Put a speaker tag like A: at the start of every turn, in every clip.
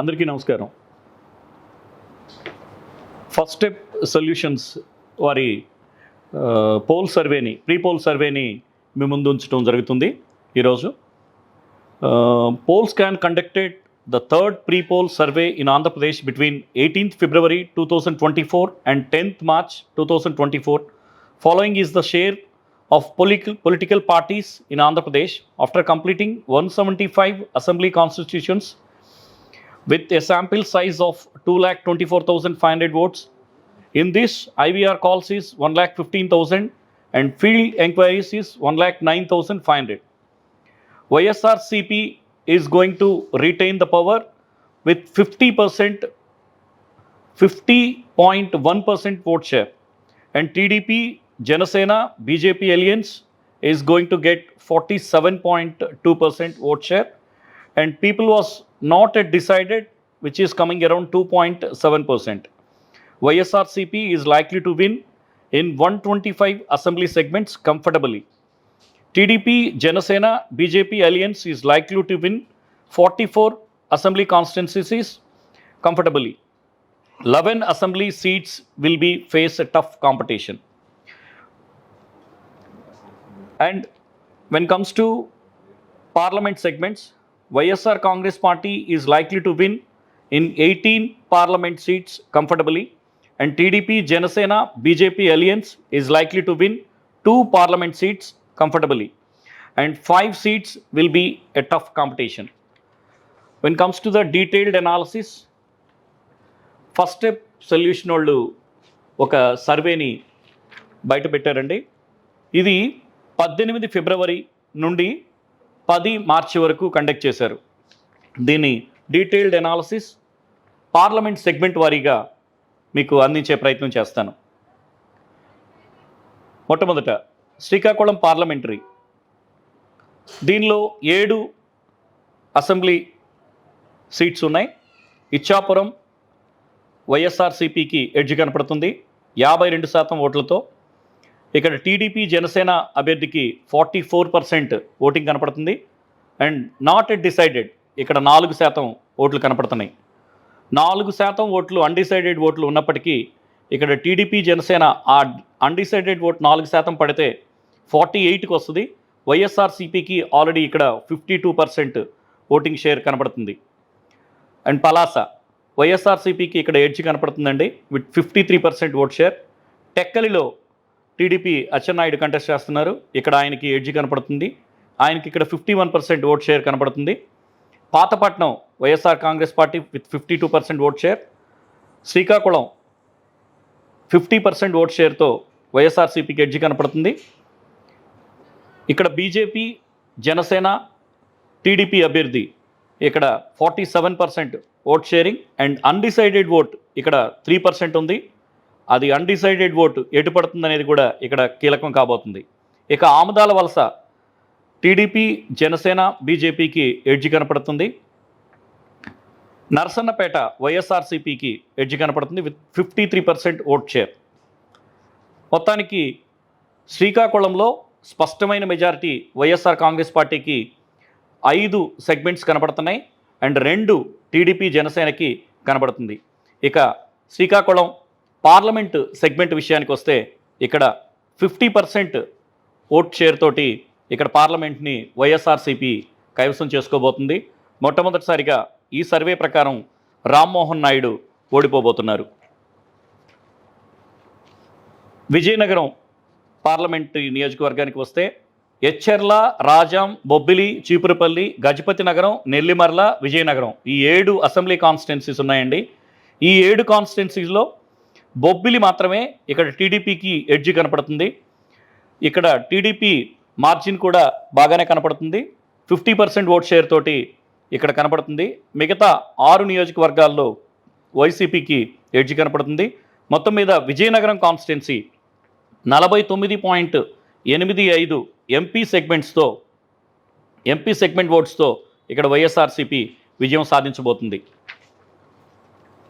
A: అందరికీ నమస్కారం. First step solutions వారి పోల్ సర్వేని ప్రీ పోల్ సర్వేని మీ ముందు ఉంచడం జరుగుతుంది ఈరోజు. Polls can conducted the third pre poll survey in Andhra Pradesh between eighteenth February two thousand twenty four and tenth March two thousand twenty four following is the share of political political parties in Andhra Pradesh after completing 175 assembly constitutions with a sample size of 2,24,500 votes. In this, IVR calls is 1,15,000 and field enquiries is 1,09,500. YSRCP is going to retain the power with 50%, 50.1% vote share. And TDP, Janasena, BJP alliance is going to get 47.2% vote share. And people was not yet decided, which is coming around 2.7%. YSRCP is likely to win in 125 assembly segments comfortably. TDP, Janasena, BJP alliance is likely to win 44 assembly constituencies comfortably. 11 assembly seats will be face a tough competition. And when comes to parliament segments, YSR Congress party is likely to win in eighteen parliament seats comfortably and TDP Janasena BJP alliance is likely to win two parliament seats comfortably and five seats will be a tough competition when comes to the detailed analysis first step solution వాళ్ళు ఒక సర్వేని బయట పెట్టారండి. ఇది పద్దెనిమిది ఫిబ్రవరి నుండి పది మార్చి వరకు కండక్ట్ చేశారు. దీని డీటెయిల్డ్ అనాలసిస్ పార్లమెంట్ సెగ్మెంట్ వారీగా మీకు అందించే ప్రయత్నం చేస్తాను. మొట్టమొదట శ్రీకాకుళం పార్లమెంటరీ దీనిలో ఏడు అసెంబ్లీ సీట్స్ ఉన్నాయి. ఇచ్చాపురం వైఎస్ఆర్సీపీకి ఎడ్జ్ కనపడుతుంది. యాభై రెండు శాతం ఓట్లతో ఇక్కడ టీడీపీ జనసేన అభ్యర్థికి ఫార్టీ ఫోర్ పర్సెంట్ ఓటింగ్ కనపడుతుంది. అండ్ నాట్ ఎట్ డిసైడెడ్ ఇక్కడ నాలుగు శాతం ఓట్లు కనపడుతున్నాయి. నాలుగు శాతం ఓట్లు అన్డిసైడెడ్ ఓట్లు ఉన్నప్పటికీ ఇక్కడ టీడీపీ జనసేన ఆ అన్డిసైడెడ్ ఓట్ నాలుగు శాతం పడితే ఫార్టీ ఎయిట్కి వస్తుంది. వైఎస్ఆర్సీపీకి ఆల్రెడీ ఇక్కడ fifty two percent voting share కనపడుతుంది. అండ్ పలాస వైఎస్ఆర్సీపీకి ఇక్కడ edge కనపడుతుందండి with fifty three percent vote share. టెక్కలిలో TDP Atchannaidu contest చేస్తున్నారు. ఇక్కడ ఆయనకి ఎడ్జ్ కనపడుతుంది. ఆయనకి ఇక్కడ fifty one percent vote share కనపడుతుంది. Pathapatnam YSR Congress party with fifty two percent vote share. Srikakulam fifty percent vote షేర్తో వైఎస్ఆర్సీపీకి ఎడ్జ్ కనపడుతుంది. ఇక్కడ బీజేపీ జనసేన టీడీపీ అభ్యర్థి ఇక్కడ forty seven percent vote sharing and undecided vote ఇక్కడ త్రీ పర్సెంట్ ఉంది. అది undecided vote ఎటు పడుతుంది అనేది కూడా ఇక్కడ కీలకం కాబోతుంది. ఇక ఆముదాల వలస టీడీపీ జనసేన బీజేపీకి ఎడ్జ్ కనపడుతుంది. నర్సన్నపేట వైఎస్ఆర్సీపీకి ఎడ్జ్ కనపడుతుంది with fifty three percent vote share. మొత్తానికి శ్రీకాకుళంలో స్పష్టమైన మెజారిటీ వైఎస్ఆర్ కాంగ్రెస్ పార్టీకి ఐదు సెగ్మెంట్స్ కనబడుతున్నాయి అండ్ రెండు టీడీపీ జనసేనకి కనబడుతుంది ఇక శ్రీకాకుళం పార్లమెంట్ సెగ్మెంట్ విషయానికి వస్తే ఇక్కడ ఫిఫ్టీ పర్సెంట్ ఓట్ షేర్ తోటి ఇక్కడ పార్లమెంట్ని వైఎస్ఆర్సీపీ కైవసం చేసుకోబోతుంది. మొట్టమొదటిసారిగా ఈ సర్వే ప్రకారం రామ్మోహన్ నాయుడు ఓడిపోబోతున్నారు. విజయనగరం పార్లమెంటు నియోజకవర్గానికి వస్తే ఎచ్చెర్ల రాజాం బొబ్బిలి చీపురుపల్లి గజపతి నగరం నెల్లిమర్ల విజయనగరం ఈ ఏడు అసెంబ్లీ కాన్స్టిట్యున్సీస్ ఉన్నాయండి. ఈ ఏడు కాన్స్టిట్యున్సీస్లో బొబ్బిలి మాత్రమే ఇక్కడ టీడీపీకి ఎడ్జి కనపడుతుంది. ఇక్కడ టీడీపీ మార్జిన్ కూడా బాగానే కనపడుతుంది. ఫిఫ్టీ పర్సెంట్ ఓట్ షేర్ తోటి ఇక్కడ కనపడుతుంది. మిగతా ఆరు నియోజకవర్గాల్లో వైసీపీకి ఎడ్జి కనపడుతుంది. మొత్తం మీద విజయనగరం కాన్స్టిట్యున్సీ నలభై తొమ్మిది పాయింట్ ఎనిమిది ఐదు ఎంపీ సెగ్మెంట్స్తో ఎంపీ సెగ్మెంట్ ఓట్స్తో ఇక్కడ వైఎస్ఆర్సీపీ విజయం సాధించబోతుంది.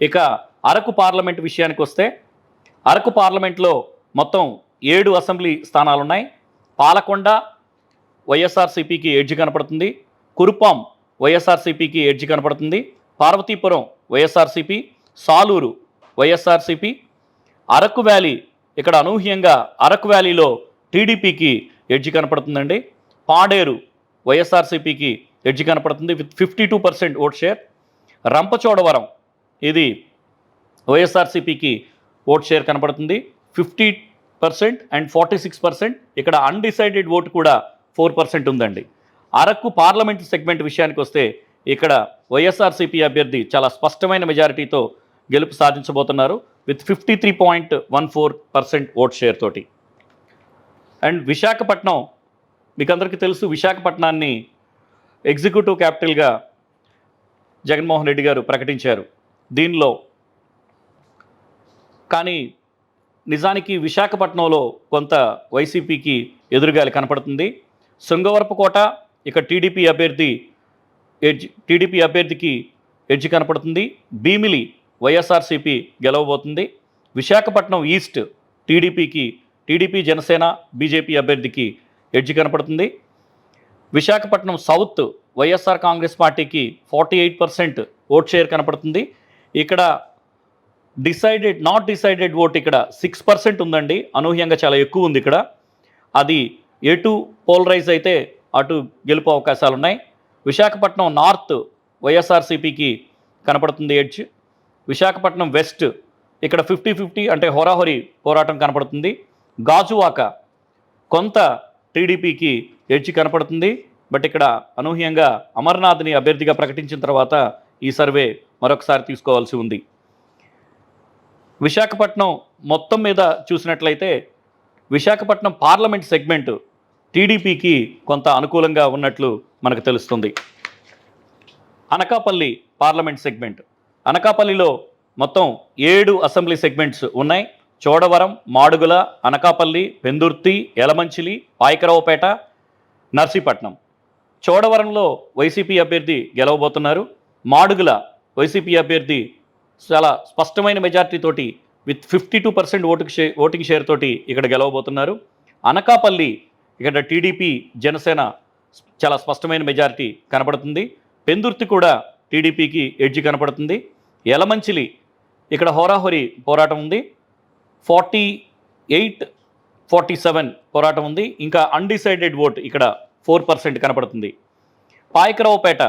A: ఇక అరకు పార్లమెంట్ విషయానికి వస్తే అరకు పార్లమెంట్లో మొత్తం ఏడు అసెంబ్లీ స్థానాలు ఉన్నాయి పాలకొండ వైఎస్ఆర్సీపీకి ఎడ్జ్ కనపడుతుంది. కురుపాం వైఎస్ఆర్సీపీకి ఎడ్జ్ కనపడుతుంది. Parvathipuram YSRCP Saluru YSRCP. Araku valley ఇక్కడ అనూహ్యంగా అరకు వ్యాలీలో టీడీపీకి ఎడ్జి కనపడుతుందండి. పాడేరు వైఎస్ఆర్సీపీకి ఎడ్జి కనపడుతుంది with fifty two percent vote share. Rampachodavaram ఇది వైఎస్ఆర్సీపీకి ఓట్ షేర్ కనపడుతుంది fifty percent and forty six percent. ఇక్కడ అన్డిసైడెడ్ ఓటు కూడా ఫోర్ పర్సెంట్ ఉందండి. అరకు పార్లమెంట్ సెగ్మెంట్ విషయానికి వస్తే ఇక్కడ వైఎస్ఆర్సీపీ అభ్యర్థి చాలా స్పష్టమైన మెజారిటీతో గెలుపు సాధించబోతున్నారు. With fifty three point one four percent vote share తోటి. అండ్ విశాఖపట్నం మీకు అందరికీ తెలుసు విశాఖపట్నాన్ని ఎగ్జిక్యూటివ్ క్యాపిటల్గా జగన్మోహన్ రెడ్డి గారు ప్రకటించారు. దీనిలో కానీ నిజానికి విశాఖపట్నంలో కొంత వైసీపీకి ఎదురుగాలి కనపడుతుంది. శృంగవరపుకోట ఇక టీడీపీ అభ్యర్థి ఎడ్జ్ టీడీపీ అభ్యర్థికి ఎడ్జ్ కనపడుతుంది. భీమిలి వైఎస్ఆర్సీపీ గెలవబోతుంది. విశాఖపట్నం ఈస్ట్ టీడీపీకి టీడీపీ జనసేన బీజేపీ అభ్యర్థికి ఎడ్జ్ కనపడుతుంది. విశాఖపట్నం సౌత్ వైఎస్ఆర్ కాంగ్రెస్ పార్టీకి forty eight percent vote share కనపడుతుంది. ఇక్కడ డిసైడెడ్ నాట్ డిసైడెడ్ ఓట్ ఇక్కడ సిక్స్ పర్సెంట్ ఉందండి. అనూహ్యంగా చాలా ఎక్కువ ఉంది ఇక్కడ. అది ఎటు పోలరైజ్ అయితే అటు గెలుపు అవకాశాలు ఉన్నాయి విశాఖపట్నం నార్త్ వైఎస్ఆర్సీపీకి కనపడుతుంది ఎడ్జ్. విశాఖపట్నం వెస్ట్ ఇక్కడ ఫిఫ్టీ ఫిఫ్టీ అంటే హోరాహోరీ పోరాటం కనపడుతుంది. గాజువాక కొంత టీడీపీకి ఎడ్జ్ కనపడుతుంది. బట్ ఇక్కడ అనూహ్యంగా అమర్నాథ్ని అభ్యర్థిగా ప్రకటించిన తర్వాత ఈ సర్వే మరొకసారి తీసుకోవాల్సి ఉంది. విశాఖపట్నం మొత్తం మీద చూసినట్లయితే విశాఖపట్నం పార్లమెంట్ సెగ్మెంట్ టీడీపీకి కొంత అనుకూలంగా ఉన్నట్లు మనకు తెలుస్తుంది. Anakapalli parliament segment. అనకాపల్లిలో మొత్తం ఏడు అసెంబ్లీ సెగ్మెంట్స్ ఉన్నాయి. చోడవరం మాడుగుల అనకాపల్లి పెందుర్తి యలమంచిలి పాయకరావుపేట నర్సీపట్నం. చోడవరంలో వైసీపీ అభ్యర్థి గెలవబోతున్నారు. మాడుగుల వైసీపీ అభ్యర్థి చాలా స్పష్టమైన మెజార్టీతోటి విత్ ఫిఫ్టీ టూ పర్సెంట్ ఓటుకి షే ఓటింగ్ షేర్ తోటి ఇక్కడ గెలవబోతున్నారు. అనకాపల్లి ఇక్కడ టీడీపీ జనసేన చాలా స్పష్టమైన మెజారిటీ కనపడుతుంది. పెందుర్తి కూడా టీడీపీకి ఎడ్జి కనపడుతుంది. యలమంచిలి ఇక్కడ హోరాహోరీ పోరాటం ఉంది. ఫార్టీ ఎయిట్ ఫార్టీ సెవెన్ పోరాటం ఉంది. ఇంకా అన్డిసైడెడ్ ఓట్ ఇక్కడ ఫోర్ పర్సెంట్ కనపడుతుంది. పాయకరావుపేట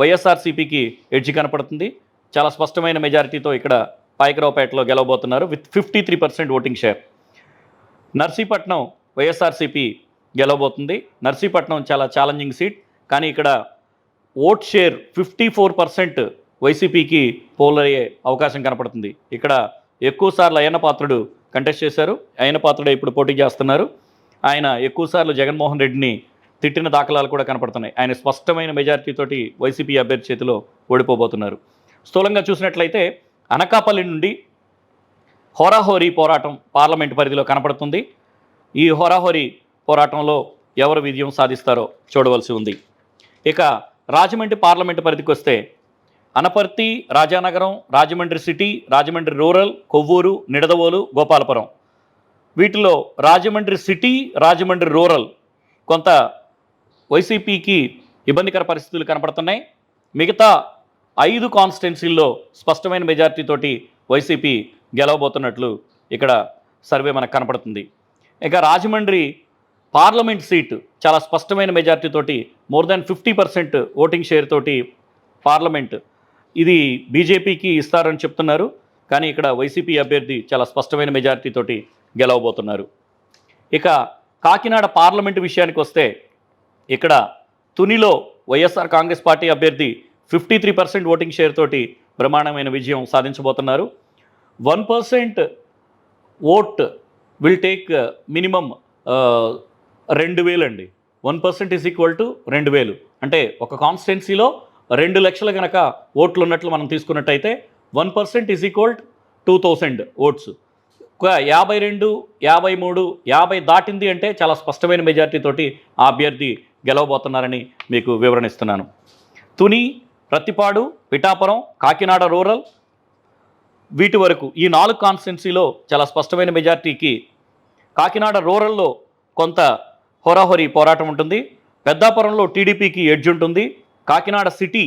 A: వైఎస్ఆర్సీపీకి ఎడ్జి కనపడుతుంది. చాలా స్పష్టమైన మెజారిటీతో ఇక్కడ పాయకరావుపేటలో గెలవబోతున్నారు with fifty three percent voting share Narsipatnam YSRCP గెలవబోతుంది. Narsipatnam చాలా ఛాలెంజింగ్ సీట్ కానీ ఇక్కడ vote share fifty four percent వైసీపీకి పోల్ అయ్యే అవకాశం కనపడుతుంది. ఇక్కడ ఎక్కువ సార్లు అయ్యన్న పాత్రుడు కంటెస్ట్ చేశారు. అయ్యన్న పాత్రుడే ఇప్పుడు పోటీ చేస్తున్నారు. ఆయన ఎక్కువ సార్లు జగన్మోహన్ రెడ్డిని తిట్టిన దాఖలాలు కూడా కనపడుతున్నాయి. ఆయన స్పష్టమైన మెజారిటీతోటి వైసీపీ అభ్యర్థి చేతిలో ఓడిపోబోతున్నారు. స్థూలంగా చూసినట్లయితే అనకాపల్లి నుండి హోరాహోరీ పోరాటం పార్లమెంట్ పరిధిలో కనపడుతుంది. ఈ హోరాహోరీ పోరాటంలో ఎవరు విజయం సాధిస్తారో చూడవలసి ఉంది. ఇక రాజమండ్రి పార్లమెంటు పరిధికి వస్తే అనపర్తి రాజానగరం రాజమండ్రి సిటీ రాజమండ్రి రూరల్ కొవ్వూరు నిడదవోలు గోపాలపురం. వీటిలో రాజమండ్రి సిటీ రాజమండ్రి రూరల్ కొంత వైసీపీకి ఇబ్బందికర పరిస్థితులు కనపడుతున్నాయి. మిగతా ఐదు కాన్స్టిట్యున్సీల్లో స్పష్టమైన మెజార్టీతోటి వైసీపీ గెలవబోతున్నట్లు ఇక్కడ సర్వే మనకు కనపడుతుంది. ఇక రాజమండ్రి పార్లమెంట్ సీటు చాలా స్పష్టమైన మెజార్టీతోటి more than fifty percent voting share తోటి పార్లమెంట్ ఇది బీజేపీకి ఇస్తారని చెప్తున్నారు. కానీ ఇక్కడ వైసీపీ అభ్యర్థి చాలా స్పష్టమైన మెజార్టీతోటి గెలవబోతున్నారు. ఇక కాకినాడ పార్లమెంటు విషయానికి వస్తే ఇక్కడ తునిలో వైఎస్ఆర్ కాంగ్రెస్ పార్టీ అభ్యర్థి fifty three percent voting share తోటి బ్రహ్మాండమైన విజయం సాధించబోతున్నారు. One percent vote will take minimum రెండు వేలు అండి. One percent is equal to రెండు వేలు. అంటే ఒక కాన్స్టిట్యున్సీలో రెండు లక్షల కనుక ఓట్లు ఉన్నట్లు మనం తీసుకున్నట్టయితే one percent is equal two thousand votes. ఒక యాభై రెండు యాభై మూడు యాభై దాటింది అంటే చాలా స్పష్టమైన మెజార్టీతోటి ఆ అభ్యర్థి గెలవబోతున్నారని మీకు వివరణ ఇస్తున్నాను. తుని ప్రతిపాడు పిఠాపురం కాకినాడ రూరల్. వీటి వరకు ఈ నాలుగు కాన్స్టిట్యున్సీలో చాలా స్పష్టమైన మెజార్టీకి కాకినాడ రూరల్లో కొంత హోరాహోరీ పోరాటం ఉంటుంది. పెద్దాపురంలో టీడీపీకి ఎడ్జ్ ఉంటుంది. కాకినాడ సిటీ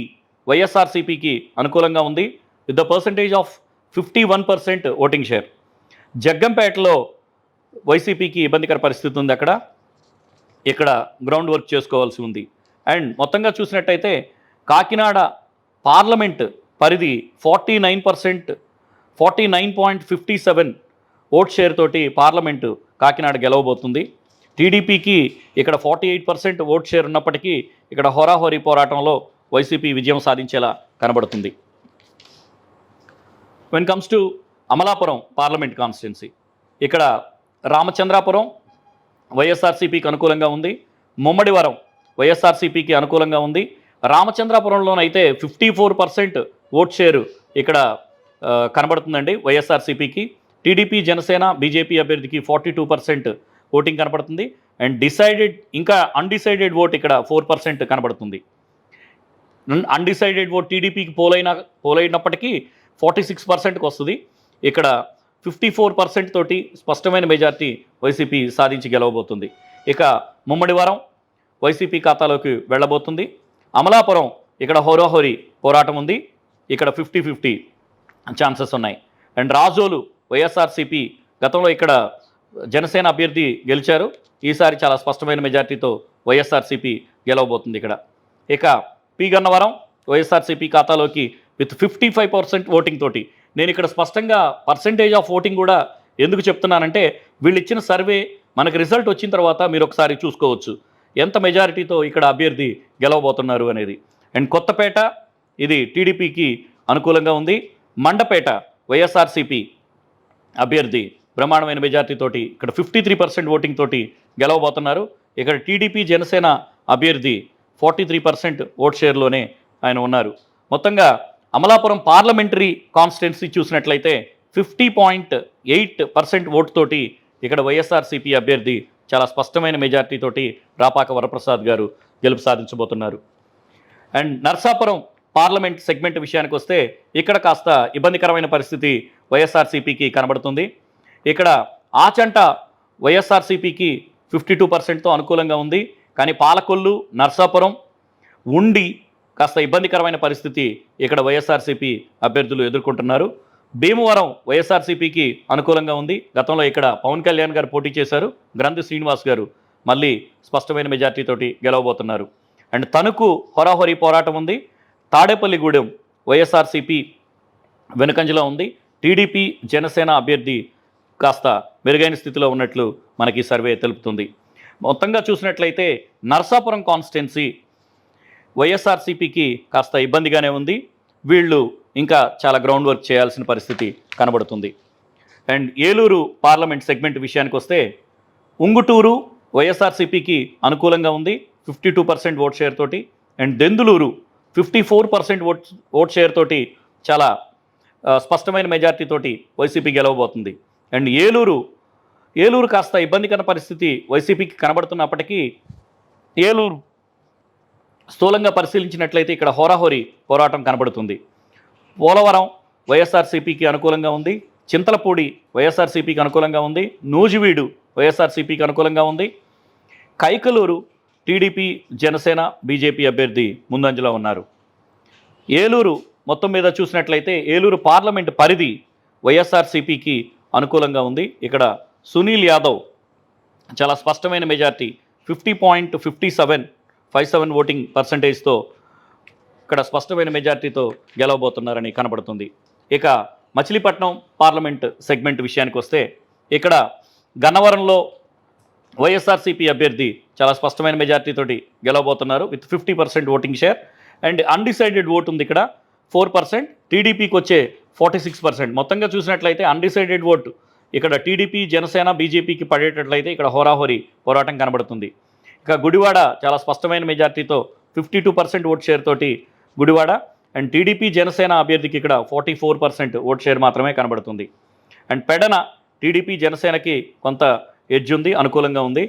A: వైఎస్ఆర్సీపీకి అనుకూలంగా ఉంది. With the percentage of fifty one percent voting share జగ్గంపేటలో వైసీపీకి ఇబ్బందికర పరిస్థితి ఉంది అక్కడ. ఇక్కడ గ్రౌండ్ వర్క్ చేసుకోవాల్సి ఉంది. అండ్ మొత్తంగా చూసినట్టయితే కాకినాడ పార్లమెంట్ పరిధి forty nine percent forty nine point fifty seven vote share తోటి పార్లమెంటు కాకినాడ గెలవబోతుంది. టీడీపీకి ఇక్కడ forty eight percent vote share ఉన్నప్పటికీ ఇక్కడ హోరాహోరీ పోరాటంలో వైసీపీ విజయం సాధించేలా కనబడుతుంది. When comes to Amalapuram parliament constituency ఇక్కడ రామచంద్రాపురం వైఎస్ఆర్సీపీకి అనుకూలంగా ఉంది. ముమ్మడివరం వైఎస్ఆర్సీపీకి అనుకూలంగా ఉంది. రామచంద్రాపురంలోనైతే fifty four percent vote share ఇక్కడ కనబడుతుందండి. వైఎస్ఆర్సీపీకి టీడీపీ జనసేన బీజేపీ అభ్యర్థికి ఫార్టీ టూ పర్సెంట్ ఓటింగ్ కనబడుతుంది. అండ్ డిసైడెడ్ ఇంకా అన్డిసైడెడ్ ఓట్ ఇక్కడ ఫోర్ పర్సెంట్ కనబడుతుంది. అన్డిసైడెడ్ ఓట్ టీడీపీకి పోలైన పోలైనప్పటికీ ఫార్టీ సిక్స్ పర్సెంట్కి వస్తుంది. ఇక్కడ ఫిఫ్టీ ఫోర్ పర్సెంట్ తోటి స్పష్టమైన మెజార్టీ వైసీపీ సాధించి గెలవబోతుంది. ఇక ముమ్మడివారం వైసీపీ ఖాతాలోకి వెళ్ళబోతుంది. అమలాపురం ఇక్కడ హోరోహోరీ పోరాటం ఉంది. ఇక్కడ ఫిఫ్టీ ఫిఫ్టీ ఛాన్సెస్ ఉన్నాయి. అండ్ రాజోలు వైఎస్ఆర్సీపీ గతంలో ఇక్కడ జనసేన అభ్యర్థి గెలిచారు. ఈసారి చాలా స్పష్టమైన మెజార్టీతో వైఎస్ఆర్సీపీ గెలవబోతుంది ఇక్కడ. ఇక పి గన్నవరం వైఎస్ఆర్సీపీ ఖాతాలోకి with fifty five percent voting తోటి. నేను ఇక్కడ స్పష్టంగా పర్సంటేజ్ ఆఫ్ ఓటింగ్ కూడా ఎందుకు చెప్తున్నానంటే వీళ్ళు ఇచ్చిన సర్వే మనకు రిజల్ట్ వచ్చిన తర్వాత మీరు ఒకసారి చూసుకోవచ్చు. ఎంత మెజారిటీతో ఇక్కడ అభ్యర్థి గెలవబోతున్నారు అనేది. అండ్ కొత్తపేట ఇది టీడీపీకి అనుకూలంగా ఉంది. మండపేట వైఎస్ఆర్సీపీ అభ్యర్థి బ్రహ్మాండమైన మెజార్టీతోటి ఇక్కడ ఫిఫ్టీ త్రీ పర్సెంట్ ఓటింగ్ తోటి గెలవబోతున్నారు. ఇక్కడ టీడీపీ జనసేన అభ్యర్థి ఫార్టీ త్రీ పర్సెంట్ ఓట్ షేర్లోనే ఆయన ఉన్నారు. మొత్తంగా అమలాపురం పార్లమెంటరీ కాన్స్టిట్యున్సీ చూసినట్లయితే ఫిఫ్టీ పాయింట్ ఎయిట్ పర్సెంట్ ఓటుతోటి ఇక్కడ వైఎస్ఆర్సీపీ అభ్యర్థి చాలా స్పష్టమైన మెజార్టీ తోటి రాపాక వరప్రసాద్ గారు గెలుపు సాధించబోతున్నారు. అండ్ నర్సాపురం పార్లమెంట్ సెగ్మెంట్ విషయానికి వస్తే ఇక్కడ కాస్త ఇబ్బందికరమైన పరిస్థితి వైఎస్ఆర్సీపీకి కనబడుతుంది. ఇక్కడ ఆచంట వైఎస్ఆర్సీపీకి ఫిఫ్టీ టూ పర్సెంట్తో అనుకూలంగా ఉంది. కానీ పాలకొల్లు నర్సాపురం ఉండి కాస్త ఇబ్బందికరమైన పరిస్థితి ఇక్కడ వైఎస్ఆర్సీపీ అభ్యర్థులు ఎదుర్కొంటున్నారు. భీమవరం వైఎస్ఆర్సీపీకి అనుకూలంగా ఉంది. గతంలో ఇక్కడ పవన్ కళ్యాణ్ గారు పోటీ చేశారు. గ్రంథి శ్రీనివాస్ గారు మళ్ళీ స్పష్టమైన మెజార్టీతోటి గెలవబోతున్నారు. అండ్ తణుకు హోరాహోరీ పోరాటం ఉంది. తాడేపల్లిగూడెం వైఎస్ఆర్సీపీ వెనుకంజలో ఉంది. టీడీపీ జనసేన అభ్యర్థి కాస్త మెరుగైన స్థితిలో ఉన్నట్లు మనకి సర్వే తెలుపుతుంది. మొత్తంగా చూసినట్లయితే నర్సాపురం కాన్స్టిట్యున్సీ వైఎస్ఆర్సీపీకి కాస్త ఇబ్బందిగానే ఉంది. వీళ్ళు ఇంకా చాలా గ్రౌండ్ వర్క్ చేయాల్సిన పరిస్థితి కనబడుతుంది. అండ్ ఏలూరు పార్లమెంట్ సెగ్మెంట్ విషయానికి వస్తే ఉంగుటూరు వైఎస్ఆర్సీపీకి అనుకూలంగా ఉంది fifty two percent vote share తోటి. And Denduluru fifty four percent vote vote share తోటి చాలా స్పష్టమైన మెజార్టీ తోటి వైసీపీ గెలవబోతుంది. అండ్ ఏలూరు ఏలూరు కాస్త ఇబ్బందికర పరిస్థితి వైసీపీకి కనబడుతున్నప్పటికీ ఏలూరు స్థూలంగా పరిశీలించినట్లయితే ఇక్కడ హోరాహోరీ పోరాటం కనబడుతుంది. పోలవరం వైఎస్ఆర్సీపీకి అనుకూలంగా ఉంది. చింతలపూడి వైఎస్ఆర్సీపీకి అనుకూలంగా ఉంది. నూజివీడు వైఎస్ఆర్సీపీకి అనుకూలంగా ఉంది. కైకలూరు టీడీపీ జనసేన బీజేపీ అభ్యర్థి ముందంజలో ఉన్నారు. ఏలూరు మొత్తం మీద చూసినట్లయితే ఏలూరు పార్లమెంట్ పరిధి వైఎస్ఆర్సీపీకి అనుకూలంగా ఉంది. ఇక్కడ సునీల్ యాదవ్ చాలా స్పష్టమైన majority fifty point fifty seven five seven voting పర్సంటేజ్తో ఇక్కడ స్పష్టమైన మెజార్టీతో గెలవబోతున్నారని కనబడుతుంది. ఇక మచిలీపట్నం పార్లమెంట్ సెగ్మెంట్ విషయానికి వస్తే ఇక్కడ గన్నవరంలో వైఎస్ఆర్సీపీ అభ్యర్థి చాలా స్పష్టమైన మెజార్టీతోటి గెలవబోతున్నారు with fifty percent voting share. And undecided vote ఉంది ఇక్కడ ఫోర్ పర్సెంట్. టీడీపీకి వచ్చే ఫార్టీ సిక్స్ పర్సెంట్. మొత్తంగా చూసినట్లయితే అన్డిసైడెడ్ ఓటు ఇక్కడ టీడీపీ జనసేన బీజేపీకి పడేటట్లయితే ఇక్కడ హోరాహోరీ పోరాటం కనబడుతుంది. ఇక గుడివాడ చాలా స్పష్టమైన మెజార్టీతో fifty two percent vote share తోటి గుడివాడ అండ్ టీడీపీ జనసేన అభ్యర్థికి ఇక్కడ forty four percent vote share మాత్రమే కనబడుతుంది. అండ్ పెడన టీడీపీ జనసేనకి కొంత ఎడ్జ్ ఉంది అనుకూలంగా ఉంది.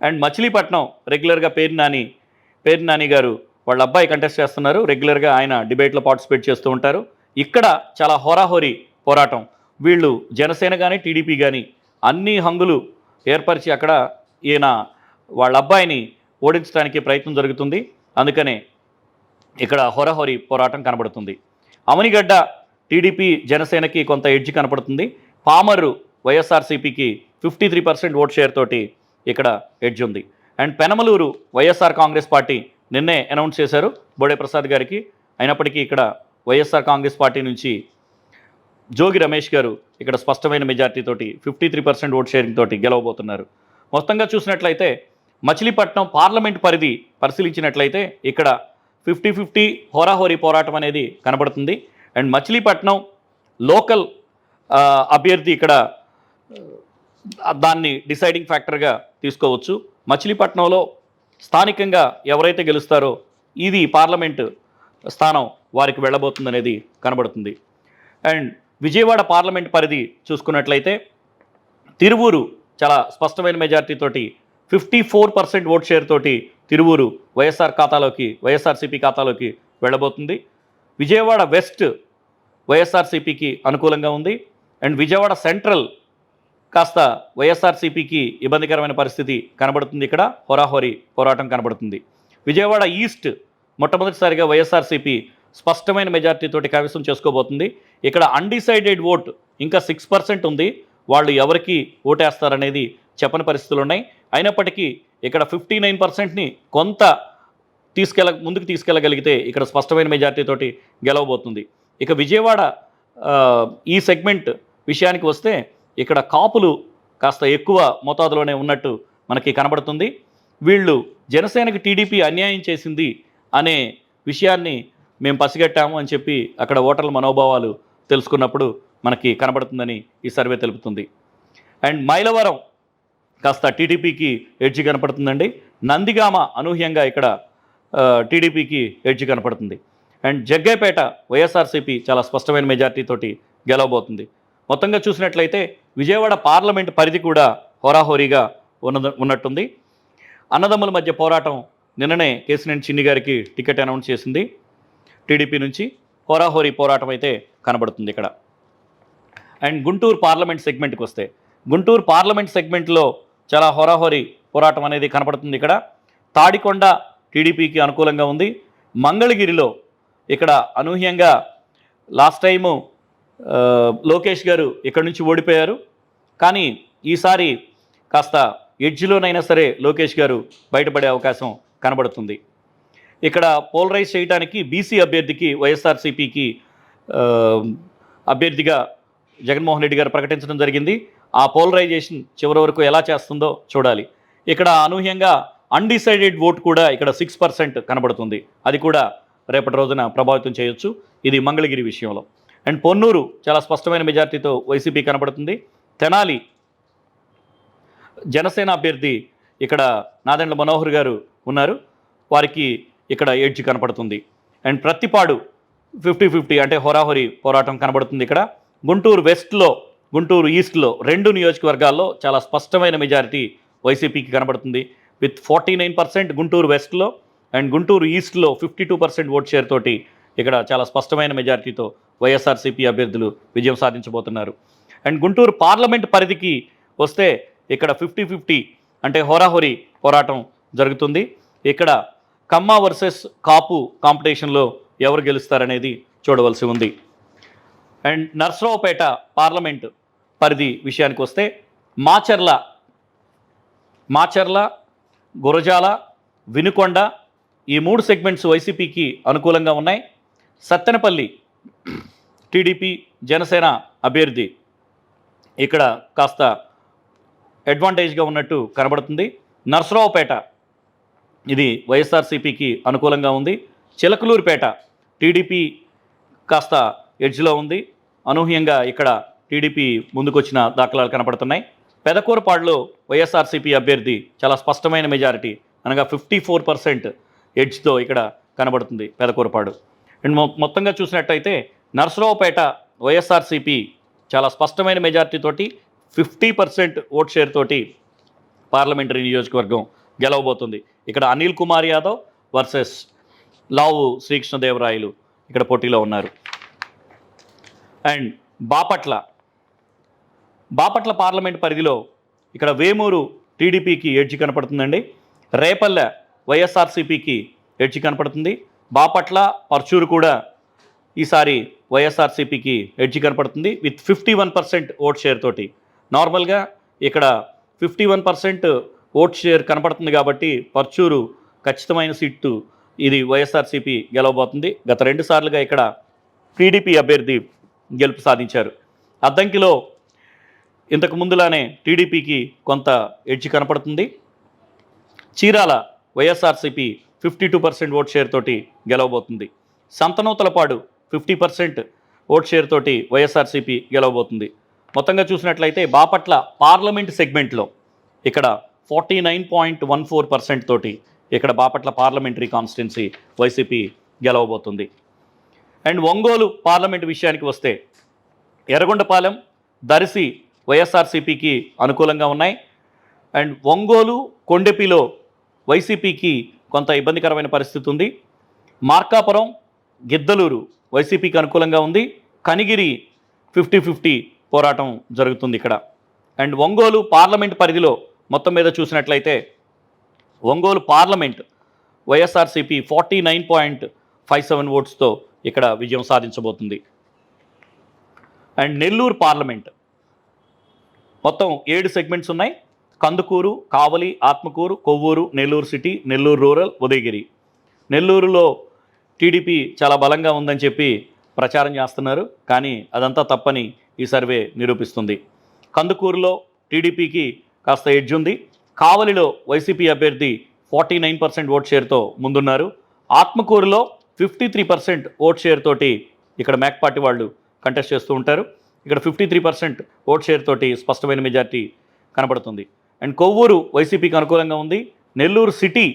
A: అండ్ మచిలీపట్నం రెగ్యులర్గా పేరు నాని పేరు నాని గారు వాళ్ళ అబ్బాయి కంటెస్ట్ చేస్తున్నారు. రెగ్యులర్గా ఆయన డిబేట్లో పార్టిసిపేట్ చేస్తూ ఉంటారు. ఇక్కడ చాలా హోరాహోరీ పోరాటం. వీళ్ళు జనసేన కానీ టీడీపీ కానీ అన్ని హంగులు ఏర్పరిచి అక్కడ ఈయన వాళ్ళ అబ్బాయిని ఓడించడానికి ప్రయత్నం జరుగుతుంది. అందుకనే ఇక్కడ హోరహోరి పోరాటం కనబడుతుంది. అవనిగడ్డ టీడీపీ జనసేనకి కొంత ఎడ్జ్ కనపడుతుంది. పామరు వైఎస్ఆర్సీపీకి fifty three percent vote share తోటి ఇక్కడ ఎడ్జ్ ఉంది. And Penamaluru YSR Congress party నిన్నే అనౌన్స్ చేశారు బోడే ప్రసాద్ గారికి. అయినప్పటికీ ఇక్కడ వైఎస్ఆర్ కాంగ్రెస్ పార్టీ నుంచి జోగి రమేష్ గారు ఇక్కడ స్పష్టమైన మెజార్టీతోటి fifty three percent vote sharing తోటి గెలవబోతున్నారు. మొత్తంగా చూసినట్లయితే మచిలీపట్నం పార్లమెంట్ పరిధి పరిశీలించినట్లయితే ఇక్కడ ఫిఫ్టీ ఫిఫ్టీ హోరాహోరీ పోరాటం అనేది కనబడుతుంది. అండ్ మచిలీపట్నం లోకల్ అభ్యర్థి ఇక్కడ దాన్ని డిసైడింగ్ ఫ్యాక్టర్గా తీసుకోవచ్చు. మచిలీపట్నంలో స్థానికంగా ఎవరైతే గెలుస్తారో ఇది పార్లమెంటు స్థానం వారికి వెళ్ళబోతుందనేది కనబడుతుంది. అండ్ విజయవాడ పార్లమెంట్ పరిధి చూసుకున్నట్లయితే తిరువూరు చాలా స్పష్టమైన మెజార్టీతోటి fifty four percent vote share తోటి తిరువూరు వైఎస్ఆర్ ఖాతాలోకి వైఎస్ఆర్సీపీ ఖాతాలోకి వెళ్ళబోతుంది. విజయవాడ వెస్ట్ వైఎస్ఆర్సీపీకి అనుకూలంగా ఉంది. అండ్ విజయవాడ సెంట్రల్ కాస్త వైఎస్ఆర్సీపీకి ఇబ్బందికరమైన పరిస్థితి కనబడుతుంది ఇక్కడ. హోరాహోరీ పోరాటం కనబడుతుంది. విజయవాడ ఈస్ట్ మొట్టమొదటిసారిగా వైఎస్ఆర్సీపీ స్పష్టమైన మెజార్టీతోటి కైవసం చేసుకోబోతుంది. ఇక్కడ అన్డిసైడెడ్ ఓట్ ఇంకా సిక్స్ పర్సెంట్ ఉంది. వాళ్ళు ఎవరికి ఓటేస్తారనేది చెప్పని పరిస్థితులు ఉన్నాయి. అయినప్పటికీ ఇక్కడ ఫిఫ్టీ నైన్ పర్సెంట్ని కొంత తీసుకెళ్ళ ముందుకు తీసుకెళ్ళగలిగితే ఇక్కడ స్పష్టమైన మెజార్టీతోటి గెలవబోతుంది. ఇక విజయవాడ ఈ సెగ్మెంట్ విషయానికి వస్తే ఇక్కడ కాపులు కాస్త ఎక్కువ మోతాదులోనే ఉన్నట్టు మనకి కనబడుతుంది. వీళ్ళు జనసేనకి టీడీపీ అన్యాయం చేసింది అనే విషయాన్ని మేము పసిగట్టాము అని చెప్పి అక్కడ ఓటర్ల మనోభావాలు తెలుసుకున్నప్పుడు మనకి కనబడుతుందని ఈ సర్వే తెలుపుతుంది. అండ్ మైలవరం కాస్త టీడీపీకి ఎడ్జి కనపడుతుందండి. నందిగామ అనూహ్యంగా ఇక్కడ టీడీపీకి ఎడ్జి కనపడుతుంది. అండ్ జగ్గైపేట వైఎస్ఆర్సీపీ చాలా స్పష్టమైన మెజార్టీతోటి గెలవబోతుంది. మొత్తంగా చూసినట్లయితే విజయవాడ పార్లమెంట్ పరిధి కూడా హోరాహోరీగా ఉన్న ఉన్నట్టుంది. అన్నదమ్ముల మధ్య పోరాటం నిన్ననే కేసినేని చిన్ని గారికి టికెట్ అనౌన్స్ చేసింది. టీడీపీ నుంచి హోరాహోరీ పోరాటం అయితే కనబడుతుంది ఇక్కడ. అండ్ గుంటూరు పార్లమెంట్ సెగ్మెంట్కి వస్తే గుంటూరు పార్లమెంట్ సెగ్మెంట్లో చాలా హోరాహోరీ పోరాటం అనేది కనపడుతుంది ఇక్కడ. తాడికొండ టీడీపీకి అనుకూలంగా ఉంది. మంగళగిరిలో ఇక్కడ అనూహ్యంగా లాస్ట్ టైము లోకేష్ గారు ఇక్కడ నుంచి ఓడిపోయారు. కానీ ఈసారి కాస్త ఎడ్జ్లోనైనా సరే లోకేష్ గారు బయటపడే అవకాశం కనబడుతుంది. ఇక్కడ పోలరైజ్ చేయడానికి బీసీ అభ్యర్థికి వైఎస్ఆర్సీపీకి అభ్యర్థిగా జగన్మోహన్ రెడ్డి గారు ప్రకటించడం జరిగింది. ఆ పోలరైజేషన్ చివరి వరకు ఎలా చేస్తుందో చూడాలి. ఇక్కడ అనూహ్యంగా అన్డిసైడెడ్ ఓట్ కూడా ఇక్కడ సిక్స్ పర్సెంట్ కనబడుతుంది. అది కూడా రేపటి రోజున ప్రభావితం చేయొచ్చు. ఇది మంగళగిరి విషయంలో. అండ్ పొన్నూరు చాలా స్పష్టమైన మెజార్టీతో వైసీపీ కనబడుతుంది. తెనాలి జనసేన అభ్యర్థి ఇక్కడ నాదెండ్ల మనోహర్ గారు ఉన్నారు. వారికి ఇక్కడ ఎడ్జ్ కనపడుతుంది. అండ్ ప్రత్తిపాడు ఫిఫ్టీ ఫిఫ్టీ అంటే హోరాహోరీ పోరాటం కనబడుతుంది ఇక్కడ. గుంటూరు వెస్ట్లో గుంటూరు ఈస్ట్లో రెండు నియోజకవర్గాల్లో చాలా స్పష్టమైన మెజారిటీ వైసీపీకి కనబడుతుంది. With forty nine percent Guntur వెస్ట్లో అండ్ గుంటూరు ఈస్ట్లో fifty two percent vote share తోటి ఇక్కడ చాలా స్పష్టమైన మెజారిటీతో వైఎస్ఆర్సీపీ అభ్యర్థులు విజయం సాధించబోతున్నారు. అండ్ గుంటూరు పార్లమెంట్ పరిధికి వస్తే ఇక్కడ ఫిఫ్టీ ఫిఫ్టీ అంటే హోరాహోరీ పోరాటం జరుగుతుంది. ఇక్కడ కమ్మ వర్సెస్ కాపు కాంపిటీషన్లో ఎవరు గెలుస్తారనేది చూడవలసి ఉంది. అండ్ నర్సరావుపేట పార్లమెంట్ పరిధి విషయానికి వస్తే మాచర్ల మాచర్ల గురజాల వినుకొండ ఈ మూడు సెగ్మెంట్స్ వైసీపీకి అనుకూలంగా ఉన్నాయి. సత్తెనపల్లి టీడీపీ జనసేన అభ్యర్థి ఇక్కడ కాస్త అడ్వాంటేజ్గా ఉన్నట్టు కనబడుతుంది. నర్సరావుపేట ఇది వైఎస్ఆర్సీపీకి అనుకూలంగా ఉంది. చిలకలూరుపేట టీడీపీ కాస్త ఎడ్జ్లో ఉంది. అనూహ్యంగా ఇక్కడ టీడీపీ ముందుకొచ్చిన దాఖలాలు కనపడుతున్నాయి. పెదకూరపాడులో వైఎస్ఆర్సీపీ అభ్యర్థి చాలా స్పష్టమైన మెజారిటీ అనగా ఫిఫ్టీ ఫోర్ పర్సెంట్ ఎడ్జ్తో ఇక్కడ కనబడుతుంది పెదకూరపాడు. అండ్ మొ- మొత్తంగా చూసినట్టయితే నర్సరావుపేట వైఎస్ఆర్సీపీ చాలా స్పష్టమైన మెజారిటీ తోటి ఫిఫ్టీ పర్సెంట్ ఓట్ షేర్ తోటి పార్లమెంటరీ నియోజకవర్గం గెలవబోతుంది. ఇక్కడ అనిల్ కుమార్ యాదవ్ వర్సెస్ లావు శ్రీకృష్ణదేవరాయలు ఇక్కడ పోటీలో ఉన్నారు. అండ్ బాపట్ల బాపట్ల పార్లమెంట్ పరిధిలో ఇక్కడ వేమూరు టీడీపీకి ఎడ్జి కనపడుతుందండి. రేపల్లె వైఎస్ఆర్సీపీకి ఎడ్జి కనపడుతుంది. బాపట్ల పర్చూరు కూడా ఈసారి వైఎస్ఆర్సీపీకి ఎడ్జి కనపడుతుంది. With fifty one percent vote share తోటి. నార్మల్గా ఇక్కడ fifty one percent vote share కనపడుతుంది కాబట్టి పర్చూరు ఖచ్చితమైన సీటు ఇది వైఎస్ఆర్సీపీ గెలవబోతుంది. గత రెండు సార్లుగా ఇక్కడ టీడీపీ అభ్యర్థి గెలుపు సాధించారు. అద్దంకిలో ఇంతకు ముందులానే టీడీపీకి కొంత ఎడ్జ్ కనపడుతుంది. Chirala YSRCP fifty two percent vote share తోటి గెలవబోతుంది. Santhanuthalapadu fifty percent vote share తోటి వైఎస్ఆర్సీపీ గెలవబోతుంది. మొత్తంగా చూసినట్లయితే బాపట్ల పార్లమెంట్ సెగ్మెంట్లో ఇక్కడ forty nine point one four percent తోటి ఇక్కడ బాపట్ల పార్లమెంటరీ కాన్స్టిట్యున్సీ వైసీపీ గెలవబోతుంది. అండ్ ఒంగోలు పార్లమెంట్ విషయానికి వస్తే ఎర్రగొండపాలెం దరిసి వైఎస్ఆర్సీపీకి అనుకూలంగా ఉన్నాయి. అండ్ ఒంగోలు కొండెపిలో వైసీపీకి కొంత ఇబ్బందికరమైన పరిస్థితి ఉంది. మార్కాపురం గిద్దలూరు వైసీపీకి అనుకూలంగా ఉంది. కనిగిరి ఫిఫ్టీ ఫిఫ్టీ పోరాటం జరుగుతుంది ఇక్కడ. అండ్ ఒంగోలు పార్లమెంట్ పరిధిలో మొత్తం మీద చూసినట్లయితే Ongole parliament YSRCP forty nine point five seven ఓట్స్తో ఇక్కడ విజయం సాధించబోతుంది. అండ్ నెల్లూరు పార్లమెంట్ మొత్తం ఏడు సెగ్మెంట్స్ ఉన్నాయి. Kandukur Kavali Atmakur Kovvur Nellore city Nellore rural Udayagiri. నెల్లూరులో టీడీపీ చాలా బలంగా ఉందని చెప్పి ప్రచారం చేస్తున్నారు. కానీ అదంతా తప్పని ఈ సర్వే నిరూపిస్తుంది. కందుకూరులో టీడీపీకి కాస్త ఎడ్జ్ ఉంది. కావలిలో వైసీపీ అభ్యర్థి ఫార్టీ నైన్ పర్సెంట్ ఓట్ షేర్తో ముందున్నారు. ఆత్మకూరులో fifty three percent vote share తోటి ఇక్కడ మ్యాక్ పార్టీ వాళ్ళు కంటెస్ట్ చేస్తూ ఉంటారు. ఇక్కడ fifty three percent vote share తోటి స్పష్టమైన మెజార్టీ కనబడుతుంది. అండ్ కొవ్వూరు వైసీపీకి అనుకూలంగా ఉంది. నెల్లూరు సిటీ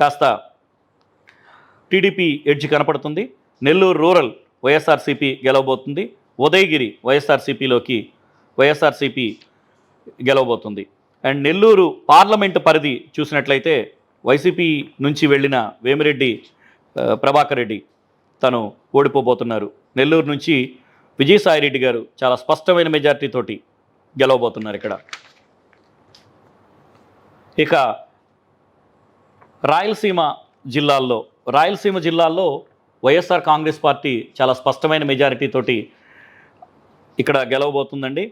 A: కాస్త టీడీపీ ఎడ్జ్ కనపడుతుంది. నెల్లూరు రూరల్ వైఎస్ఆర్సీపీ గెలవబోతుంది. ఉదయగిరి వైఎస్ఆర్సీపీలోకి వైఎస్ఆర్సీపీ గెలవబోతుంది. అండ్ నెల్లూరు పార్లమెంటు పరిధి చూసినట్లయితే వైసీపీ నుంచి వెళ్ళిన వేమిరెడ్డి ప్రభాకర్ రెడ్డి తను ఓడిపోబోతున్నారు. నెల్లూరు నుంచి విజయసాయిరెడ్డి గారు చాలా స్పష్టమైన మెజార్టీతోటి గెలవబోతున్నారు ఇక్కడ. ఇక రాయలసీమ జిల్లాల్లో రాయలసీమ జిల్లాల్లో వైఎస్ఆర్ కాంగ్రెస్ పార్టీ చాలా స్పష్టమైన మెజారిటీతోటి ఇక్కడ గెలవబోతుందండి.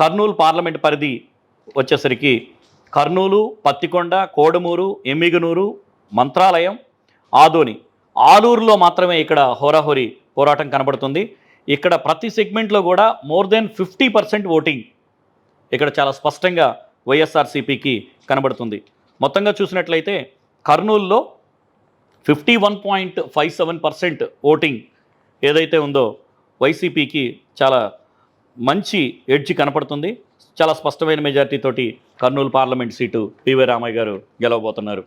A: కర్నూలు పార్లమెంట్ పరిధి వచ్చేసరికి కర్నూలు పత్తికొండ కోడమూరు ఎమ్మిగనూరు మంత్రాలయం ఆదోని ఆలూరులో మాత్రమే ఇక్కడ హోరాహోరీ పోరాటం కనబడుతుంది. ఇక్కడ ప్రతి సెగ్మెంట్లో కూడా more than fifty percent voting ఇక్కడ చాలా స్పష్టంగా వైఎస్ఆర్సీపీకి కనబడుతుంది. మొత్తంగా చూసినట్లయితే కర్నూలులో fifty one point five seven percent voting ఏదైతే ఉందో వైసీపీకి చాలా మంచి ఎడ్జ్ కనపడుతుంది. చాలా స్పష్టమైన మెజార్టీతోటి Kurnool parliament seat P V Ramaiah గారు గెలవబోతున్నారు.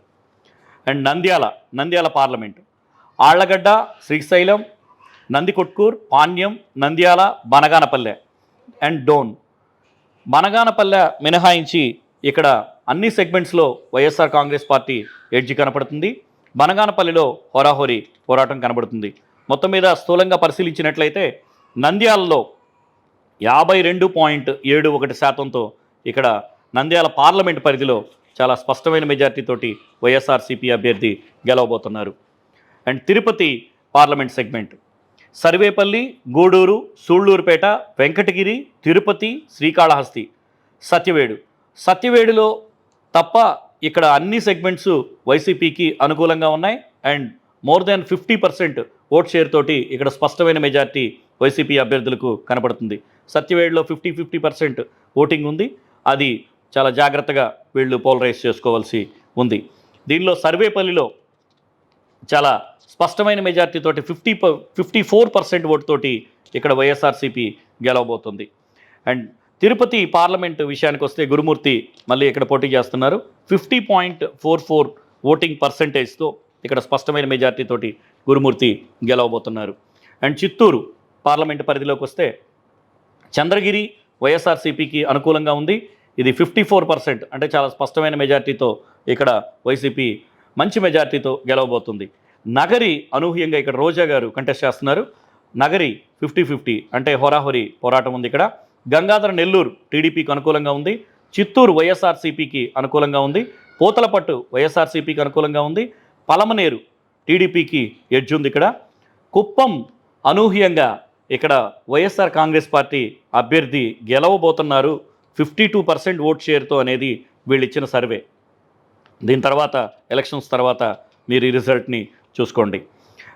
A: And Nandyal Nandyal parliament. Allagadda Srisailam Nandikotkur Panyam Nandyal Banaganapalle and Dhone Banaganapalle మినహాయించి ఇక్కడ అన్ని సెగ్మెంట్స్లో వైఎస్ఆర్ కాంగ్రెస్ పార్టీ ఎడ్జి కనపడుతుంది. బనగానపల్లిలో హోరాహోరీ పోరాటం కనబడుతుంది. మొత్తం మీద స్థూలంగా పరిశీలించినట్లయితే నంద్యాలలో యాభై రెండు పాయింట్ ఏడు ఒకటి శాతంతో ఇక్కడ నంద్యాల పార్లమెంట్ పరిధిలో చాలా స్పష్టమైన మెజార్టీతోటి వైఎస్ఆర్సీపీ అభ్యర్థి గెలవబోతున్నారు. And Tirupati parliament segment Sarvepalli Gudur Sullurpeta Venkatagiri Tirupati Srikalahasti. Satyavedu. సత్యవేడులో తప్ప ఇక్కడ అన్ని సెగ్మెంట్స్ వైసీపీకి అనుకూలంగా ఉన్నాయి. And more than fifty percent vote share తోటి ఇక్కడ స్పష్టమైన మెజార్టీ వైసీపీ అభ్యర్థులకు కనపడుతుంది. సత్యవేడులో ఫిఫ్టీ ఫిఫ్టీ పర్సెంట్ ఓటింగ్ ఉంది. అది చాలా జాగ్రత్తగా వీళ్ళు పోలరైజ్ చేసుకోవాల్సి ఉంది. దీనిలో సర్వేపల్లిలో చాలా స్పష్టమైన మెజార్టీ తోటి ఫిఫ్టీ ఫిఫ్టీ ఫోర్ పర్సెంట్ ఓటుతోటి ఇక్కడ వైఎస్ఆర్సీపీ గెలవబోతుంది. అండ్ తిరుపతి పార్లమెంట్ విషయానికి వస్తే గురుమూర్తి మళ్ళీ ఇక్కడ పోటీ చేస్తున్నారు. Fifty point four four voting పర్సంటేజ్తో ఇక్కడ స్పష్టమైన మెజార్టీతోటి గురుమూర్తి గెలవబోతున్నారు. అండ్ చిత్తూరు పార్లమెంట్ పరిధిలోకి వస్తే చంద్రగిరి వైఎస్ఆర్సీపీకి అనుకూలంగా ఉంది. ఇది ఫిఫ్టీ ఫోర్ పర్సెంట్ అంటే చాలా స్పష్టమైన మెజార్టీతో ఇక్కడ వైసీపీ మంచి మెజార్టీతో గెలవబోతుంది. నగరి అనూహ్యంగా ఇక్కడ రోజా గారు కంటెస్ట్ చేస్తున్నారు. నగరి ఫిఫ్టీ ఫిఫ్టీ అంటే హోరాహోరీ పోరాటం ఉంది ఇక్కడ. గంగాధర నెల్లూరు టీడీపీకి అనుకూలంగా ఉంది. చిత్తూరు వైఎస్ఆర్సీపీకి అనుకూలంగా ఉంది. పోతలపట్టు వైఎస్ఆర్సీపీకి అనుకూలంగా ఉంది. పలమనేరు టీడీపీకి ఎడ్జ్ ఉంది ఇక్కడ. కుప్పం అనూహ్యంగా ఇక్కడ వైఎస్ఆర్ కాంగ్రెస్ పార్టీ అభ్యర్థి గెలవబోతున్నారు. ఫిఫ్టీ టూ పర్సెంట్ ఓట్ షేర్తో అనేది వీళ్ళు ఇచ్చిన సర్వే. దీని తర్వాత ఎలక్షన్స్ తర్వాత మీరు ఈ రిజల్ట్ని చూసుకోండి.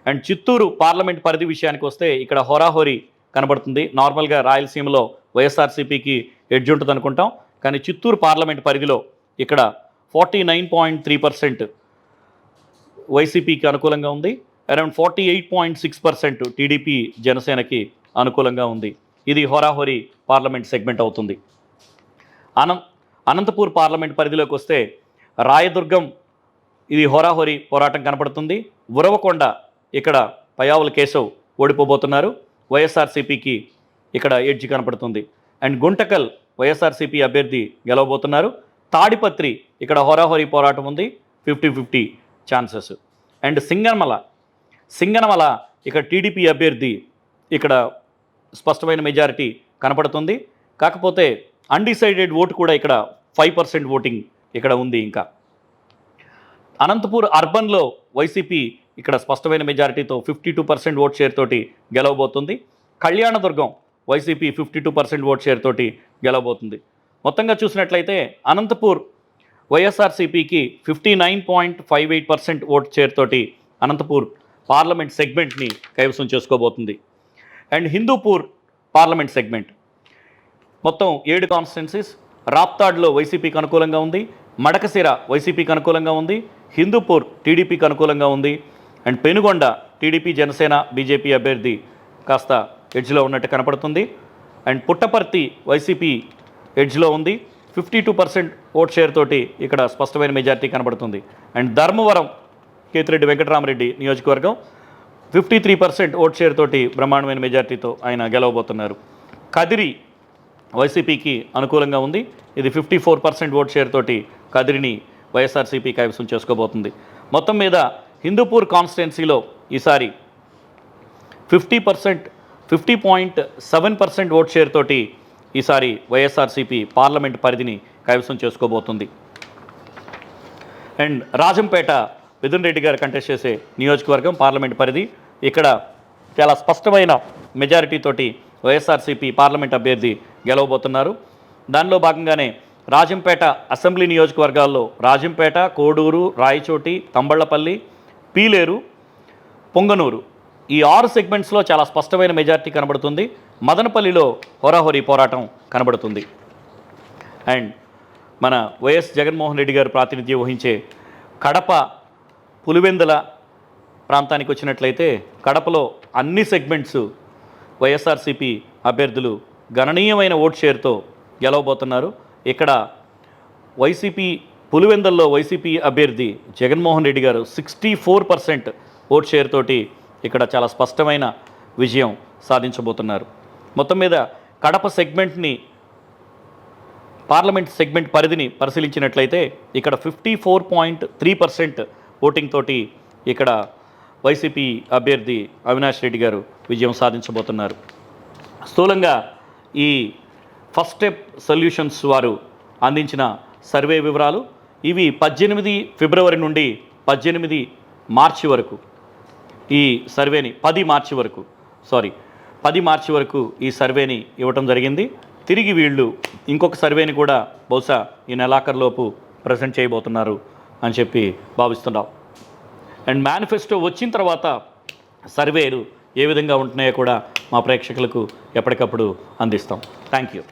A: అండ్ చిత్తూరు పార్లమెంట్ పరిధి విషయానికి వస్తే ఇక్కడ హోరాహోరీ కనబడుతుంది. నార్మల్గా రాయలసీమలో వైఎస్ఆర్సీపీకి ఎడ్జ్ ఉంటుంది అనుకుంటాం. కానీ చిత్తూరు పార్లమెంట్ పరిధిలో ఇక్కడ forty nine point three percent వైసీపీకి అనుకూలంగా ఉంది. Around forty eight point six percent TDP జనసేనకి అనుకూలంగా ఉంది. ఇది హోరాహోరీ పార్లమెంట్ సెగ్మెంట్ అవుతుంది. అనం అనంతపూర్ పార్లమెంట్ పరిధిలోకి వస్తే రాయదుర్గం ఇది హోరాహోరీ పోరాటం కనపడుతుంది. ఉరవకొండ ఇక్కడ పయావుల కేశవ్ ఓడిపోబోతున్నారు. వైఎస్ఆర్సీపీకి ఇక్కడ ఎడ్జి కనపడుతుంది. అండ్ గుంటకల్ వైఎస్ఆర్సీపీ అభ్యర్థి గెలవబోతున్నారు. తాడిపత్రి ఇక్కడ హోరాహోరీ పోరాటం ఉంది. Fifty fifty chances. And Singanamala Singanamala ఇక్కడ టీడీపీ అభ్యర్థి ఇక్కడ స్పష్టమైన మెజారిటీ కనపడుతుంది. కాకపోతే అన్డిసైడెడ్ ఓటు కూడా ఇక్కడ ఫైవ్ పర్సెంట్ ఓటింగ్ ఇక్కడ ఉంది ఇంకా. అనంతపూర్ అర్బన్లో వైసీపీ ఇక్కడ స్పష్టమైన మెజారిటీతో fifty two percent vote share తోటి గెలవబోతుంది. Kalyandurg YCP fifty two percent vote share తోటి గెలవబోతుంది. మొత్తంగా చూసినట్లయితే అనంతపూర్ వైఎస్ఆర్సీపీకి fifty nine point five eight percent vote share తోటి అనంతపూర్ పార్లమెంట్ సెగ్మెంట్ని కైవసం చేసుకోబోతుంది. And Hindupur parliament segment. మొత్తం ఏడు కాన్స్టిట్యున్సీస్. రాప్తాడ్లో వైసీపీకి అనుకూలంగా ఉంది. మడకసిర వైసీపీకి అనుకూలంగా ఉంది. హిందూపూర్ టీడీపీకి అనుకూలంగా ఉంది. And Penukonda TDP Janasena BJP అభ్యర్థి కాస్త ఎడ్జ్లో ఉన్నట్టు కనపడుతుంది. అండ్ పుట్టపర్తి వైసీపీ ఎడ్జ్లో ఉంది. Fifty two percent vote share తోటి ఇక్కడ స్పష్టమైన మెజార్టీ కనబడుతుంది. అండ్ ధర్మవరం కేతిరెడ్డి వెంకటరామరెడ్డి నియోజకవర్గం fifty three percent vote share తోటి బ్రహ్మాండమైన మెజార్టీతో ఆయన గెలవబోతున్నారు. కదిరి వైసీపీకి అనుకూలంగా ఉంది. ఇది fifty four percent vote share తోటి కదిరిని వైఎస్ఆర్సీపీ కైవసం చేసుకోబోతుంది. మొత్తం మీద హిందూపూర్ కాన్స్టిట్యున్సీలో ఈసారి fifty percent fifty point seven percent vote share తోటి ఈసారి వైఎస్ఆర్సీపీ పార్లమెంట్ పరిధిని కైవసం చేసుకోబోతుంది. అండ్ రాజంపేట మిథున్ రెడ్డి గారు కంటెస్ట్ చేసే నియోజకవర్గం పార్లమెంట్ పరిధి. ఇక్కడ చాలా స్పష్టమైన మెజారిటీ తోటి వైఎస్ఆర్సీపీ పార్లమెంట్ అభ్యర్థి గెలవబోతున్నారు. దానిలో భాగంగానే రాజంపేట అసెంబ్లీ నియోజకవర్గాల్లో రాజంపేట కోడూరు రాయచోటి తంబళ్ళపల్లి పీలేరు పొంగనూరు. ఈ ఆరు సెగ్మెంట్స్లో చాలా స్పష్టమైన మెజార్టీ కనబడుతుంది. మదనపల్లిలో హోరాహోరీ పోరాటం కనబడుతుంది. అండ్ మన వైఎస్ జగన్మోహన్ రెడ్డి గారు ప్రాతినిధ్యం వహించే కడప పులివెందుల ప్రాంతానికి వచ్చినట్లయితే కడపలో అన్ని సెగ్మెంట్స్ వైఎస్ఆర్సీపీ అభ్యర్థులు గణనీయమైన ఓట్ షేర్తో గెలవబోతున్నారు. ఇక్కడ వైసీపీ పులివెందల్లో వైసీపీ అభ్యర్థి జగన్మోహన్ రెడ్డి గారు sixty four percent vote share తోటి ఇక్కడ చాలా స్పష్టమైన విజయం సాధించబోతున్నారు. మొత్తం మీద కడప సెగ్మెంట్ని పార్లమెంట్ సెగ్మెంట్ పరిధిని పరిశీలించినట్లయితే ఇక్కడ fifty four point three percent voting తోటి ఇక్కడ వైసీపీ అభ్యర్థి అవినాష్ రెడ్డి గారు విజయం సాధించబోతున్నారు. స్థూలంగా ఈ ఫస్ట్ స్టెప్ సొల్యూషన్స్ వారు అందించిన సర్వే వివరాలు ఇవి పద్దెనిమిది ఫిబ్రవరి నుండి పద్దెనిమిది మార్చి వరకు. ఈ సర్వేని పది మార్చి వరకు సారీ పది మార్చి వరకు ఈ సర్వేని ఇవ్వటం జరిగింది. తిరిగి వీళ్ళు ఇంకొక సర్వేని కూడా బహుశా ఈ నెలాఖరులోపు ప్రజెంట్ చేయబోతున్నారు అని చెప్పి భావిస్తున్నాం. అండ్ మేనిఫెస్టో వచ్చిన తర్వాత సర్వేలు ఏ విధంగా ఉంటున్నాయో కూడా మా ప్రేక్షకులకు ఎప్పటికప్పుడు అందిస్తాం. Thank you.